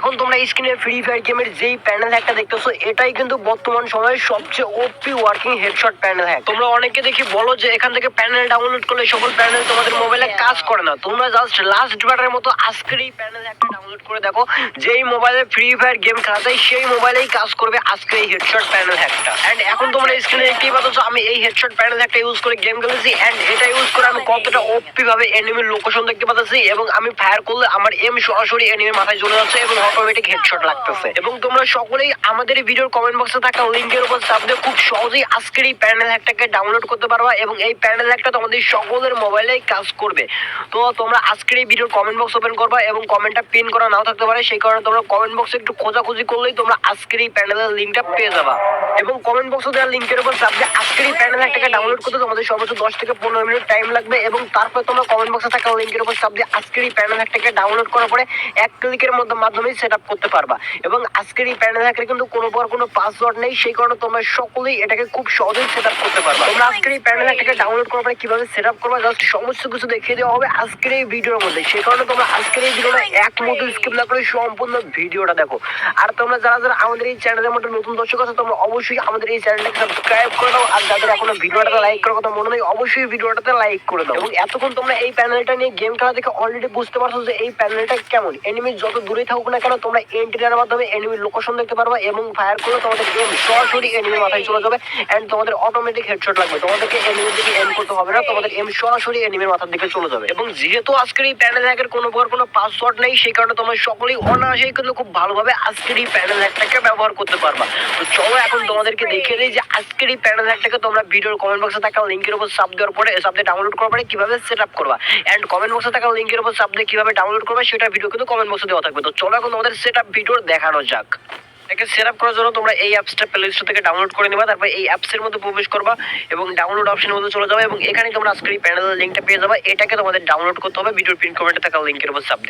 এখন তোমরা স্ক্রিনে ফ্রি ফায়ার গেমের যেই প্যানেল হ্যাকটা দেখতেছো, এটাই কিন্তু বর্তমান সময়ে সবচেয়ে OP working headshot panel hack তোমরা অনেকে দেখি বলো যে এখান থেকে প্যানেল ডাউনলোড করলে সকল প্যানেল তোমাদের মোবাইলে কাজ করে না। তোমরা জাস্ট লাস্ট বারের মতো আজকের এই প্যানেল হ্যাকটা ডাউনলোড করে দেখো, যেই মোবাইলে ফ্রি ফায়ার গেম খেলা যায় সেই মোবাইলেই কাজ করবে আজকের এই হেডশট প্যানেল হ্যাকটা এন্ড এখন তোমরা স্ক্রিনে দেখতেই পাচ্ছ, আমি এই হেডশট প্যানেল হ্যাকটা ইউজ করে গেম খেলেছি এন্ড এটা ইউজ করে আমি কতটা ওপি ভাবে এনিমির লোকেশন দেখতে পাচ্ছি, এবং আমি ফায়ার করলে আমার এম সরাসরি এনিমির মাথায় চলে যাচ্ছে, এবং অটোমেটিক হেডশট লাগতেছে। এবং তোমরা সকলেই আমাদের এই ভিডিওর কমেন্ট বক্সে থাকা লিংকের উপর চাপ দিয়ে খুব সহজেই আজকের এই প্যানেল হ্যাকটাকে ডাউনলোড করতে পারবা এবং এই প্যানেল হ্যাকটা তোমাদের সকলের মোবাইলেই কাজ করবে। তো তোমরা আজকের এই ভিডিওর কমেন্ট বক্স ওপেন করবা এবং কমেন্টটা পিন করা নাও থাকতে পারে, সেই কারণে তোমরা কমেন্ট বক্সে একটু খোঁজাখুঁজি করলেই তোমরা আজকের এই প্যানেলের লিঙ্কটা পেয়ে যাবা। এবং কমেন্ট বক্সে দেওয়া লিঙ্কের উপর চাপ দিয়ে আজকের এই প্যানেল হ্যাকটাকে ডাউনলোড করতে তোমাদের সর্বোচ্চ দশ থেকে পনেরো মিনিট টাইম লাগবে এবং তারপর তোমরা কমেন্ট বক্সে থাকা লিঙ্কের উপর চাপ দিয়ে আজকের এই প্যানেল হ্যাকটাকে ডাউনলোড করার পরে এক ক্লিকের মধ্যে মাধ্যমেই সেট আপ করতে পারবা। এবং আজকের এই প্যানেল হ্যাকের কিন্তু কোনো পর কোনো পাসওয়ার্ড নেই সেই কারণে তোমরা সকলেই এটাকে খুব সহজেই সেট আপ করতে পারবা। তোমরা আজকের এই প্যানেল হ্যাকটাকে ডাউনলোড করার পরে কীভাবে সেট আপ করবা জাস্ট সমস্ত কিছু দেখিয়ে দেওয়া হবে আজকের এই ভিডিওর মধ্যে। সেই কারণে তোমরা আজকের এই ভিডিওটা এক মতো স্কিপ না করে সম্পূর্ণ ভিডিওটা দেখো। আর তোমরা যারা যারা আমাদের এই চ্যানেলের মধ্যে নতুন দর্শক আছো তোমরা অবশ্যই আমাদের এই চ্যানেলটাকে সাবস্ক্রাইব করে দাও। আর যাদের এখনও ভিডিওটাতে লাইক করার কথা মনে নেই অবশ্যই ভিডিওটাতে লাইক করে দাও। এবং এতক্ষণ তোমরা এই প্যানেলটা নিয়ে গেম খেলা দেখে অলরেডি বুঝতে পারছ যে এই প্যানেলটা কেমন। এনিমি যত দূরে থাকুক না কেন তোমরা এন্ট্রিটার মাধ্যমে এনিমির লোকেশন দেখতে পারবা এবং ফায়ার করলে তোমাদের গেম সরাসরি এনিমির মাথায় চলে যাবে এন্ড তোমাদের অটোমেটিক হেডশট লাগবে। তোমাদেরকে এনিমির দিকে এম করতে হবে না, তোমাদের এম সরাসরি এনিমির মাথার দিকে চলে যাবে। এবং যেহেতু আজকের এই প্যানেল হ্যাকের কোনো প্রকার কোনো পাসওয়ার্ড নেই, সেই কারণে তোমরা সকলেই অনায়াসেই কিন্তু খুব ভালোভাবে আজকের এই প্যানেল হ্যাকটাকে ব্যবহার করতে পারবা। তো চলো এখন তোমাদেরকে দেখিয়ে দিই যে আজকের এই প্যানেল হ্যাকটাকে তোমরা ভিডিওর কমেন্ট বক্সে থাকা লিঙ্কের উপর সাব দেওয়ার পরে সাব দিয়ে ডাউনলোড করার পরে কীভাবে সেট আপ করবা এন্ড কমেন্ট বক্সে থাকা লিঙ্কের উপর সাব দিয়ে কীভাবে ডাউনলোড করবা, সেটা ভিডিও কিন্তু কমেন্ট বক্সে দেওয়া থাকবে। তো চলো এখন তোমাদের সেটা ভিডিওর ভিডিও দেখানো যাক। এটাকে সেট করার জন্য তোমরা এই অ্যাপসটা প্লে স্টোর থেকে ডাউনলোড করে নেবা তারপর এই অ্যাপসের মধ্যে প্রবেশ করবা এবং ডাউনলোড অপশনের মধ্যে চলে যাবে এবং এখানে তোমরা আজকের এই প্যানেলের লিঙ্কটা পেয়ে যাবে। এটাকে তোমাদের ডাউনলোড করতে হবে ভিডিওর পিন কমেন্টে থাকা লিঙ্কের উপর চাপ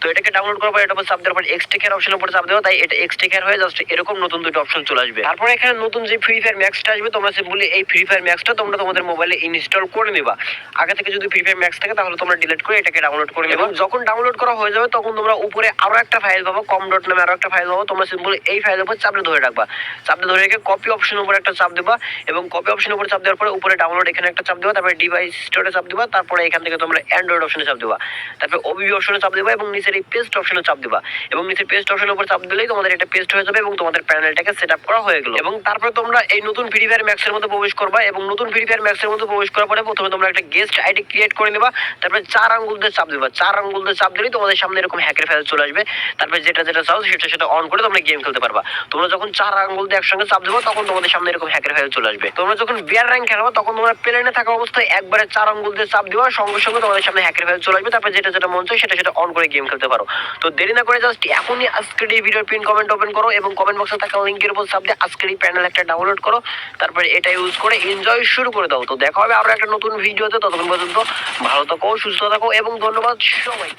তো এটাকে ডাউনলোড করার পর এটার উপর চাপ দেওয়ার পর এক্সটেকের অপশনের উপর চাপ দেওয়া তাই এটা এক্সটেকের হয়ে জাস্ট এরকম নতুন দুটো অপশন চলে আসবে। তারপরে এখানে নতুন যে ফ্রি ফায়ার ম্যাক্সটা আসবে তোমরা সিম্পলি এই ফ্রি ফায়ার ম্যাক্সটা তোমরা তোমাদের মোবাইলে ইনস্টল করে নেবা। আগে থেকে যদি ফ্রি ফায়ার ম্যাক্স থাকে তাহলে তোমরা ডিলিট করে এটাকে ডাউনলোড করে নেবা। এবং যখন ডাউনলোড করা হয়ে যাবে তখন তোমরা উপরে আরও একটা ফাইল পাবো কম ডট নামে আরও একটা ফাইল পাবো তোমরা সিম্পলি এই চাপলে ধরে রাখবা। চাপলে ধরে রেখে কপি অপশনের উপর একটা চাপ দেবা এবং কপি অপশনের উপর চাপ দেওয়ার পরে উপরে ডাউনলোড এখানে একটা চাপ দেবা, তারপরে ডিভাইস স্টোরে চাপ দেবা, তারপরে এখান থেকে তোমরা অ্যান্ড্রয়েড অপশনে চাপ দেবা। তারপরে ওবিবি অপশনে চাপ দেবা এবং নিচের এই পেস্ট অপশনে চাপ দেবা। এবং নিচের পেস্ট উপর চাপ দিলেই তোমাদের পেস্ট হয়ে যাবে এবং তোমাদের প্যানেলটাকে সেট আপ করা হয়ে গেল। এবং তারপরে তোমরা এই নতুন ফ্রি ফায়ার ম্যাক্সের মধ্যে প্রবেশ করবা এবং নতুন ফ্রি ফায়ার ম্যাক্সের মধ্যে প্রবেশ করার পরে প্রথমে তোমরা একটা গেস্ট আইডি ক্রিয়েট করে নেবা, তারপরে চার আঙ্গুল দিয়ে চাপ দেবা। চার আঙ্গুল দিয়ে চাপ দিলেই তোমাদের সামনে এরকম হ্যাকের ফাইল চলে আসবে। তারপরে যেটা যেটা চাও সেটা সেটা অন করে তোমরা গেম খেলতে পারবা। তোমরা যখন চার আঙ্গুল দিয়ে একসঙ্গে চাপ দেবো, তখন তোমাদের সামনে এরকম হ্যাকের ফাইল চলে আসবে। তোমরা যখন বিয়ার র্যাঙ্ক খেলব, তখন তোমরা প্লেনে থাকা অবস্থায় একবারে চার আঙ্গুল দিয়ে চাপ দেওয়া সঙ্গে সঙ্গে তোমাদের সামনে হ্যাকের ফাইল চলে আসবে। তারপর যেটা যেটা মন চায় সেটা সেটা অন করে গেম খেলতে পারো। তো দেরি না করে জাস্ট এখনই আজকের এই ভিডিওর পিন কমেন্ট ওপেন করো এবং কমেন্ট বক্সে থাকা লিঙ্কের উপর চাপ দিয়ে আজকের এই প্যানেল একটা ডাউনলোড করো। তারপরে এটা ইউজ করে এনজয় শুরু করে দাও। তো দেখা হবে আরও একটা নতুন ভিডিওতে ততক্ষণ পর্যন্ত ভালো থাকো, সুস্থ থাকো এবং ধন্যবাদ সবাই